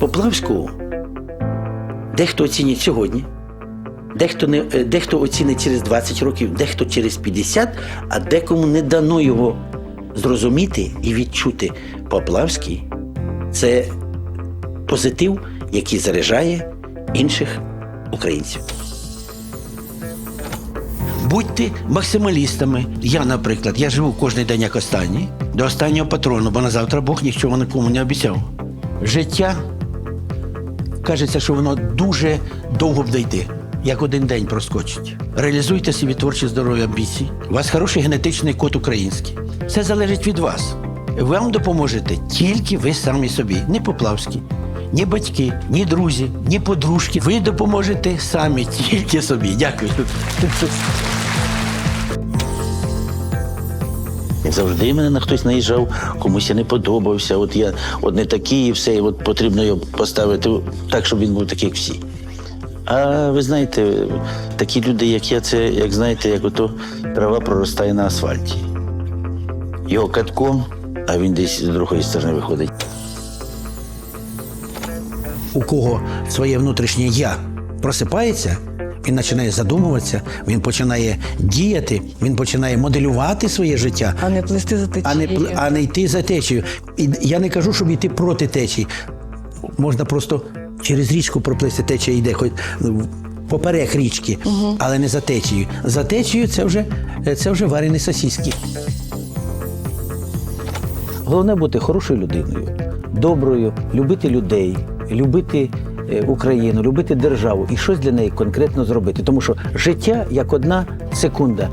Поплавську дехто оцінить сьогодні, дехто, не, е, дехто оцінить через 20 років, дехто через 50, а декому не дано його зрозуміти і відчути. Поплавський це позитив, який заряджає інших українців. Будьте максималістами. Я, наприклад, я живу кожен день як останній, до останнього патрону, бо на завтра Бог нічого нікому не обіцяв. Життя кажеться, що воно дуже довго буде йти, як один день проскочить. Реалізуйте собі творчі здорові амбіції. У вас хороший генетичний код український. Все залежить від вас. Вам допоможете тільки ви самі собі, не Поплавські, ні батьки, ні друзі, ні подружки. Ви допоможете самі тільки собі. Дякую. Завжди мене на хтось наїжджав, комусь я не подобався. От я от не такий, і все, і от потрібно його поставити так, щоб він був такий, як всі. А ви знаєте, такі люди, як я, це, як знаєте, як ото трава проростає на асфальті. Його катком, а він десь з другої сторони виходить. У кого своє внутрішнє я просипається, він починає задумуватися, він починає діяти, він починає моделювати своє життя, А не плисти за а не, а не йти за течією. І я не кажу, щоб йти проти течії. Можна просто через річку проплисти, течія йде хоч ну, поперек річки, але не за течією. За течією це вже, це вже варені сосиски. Головне бути хорошою людиною, доброю, любити людей, любити Україну, любити державу і щось для неї конкретно зробити. Тому що життя як одна секунда.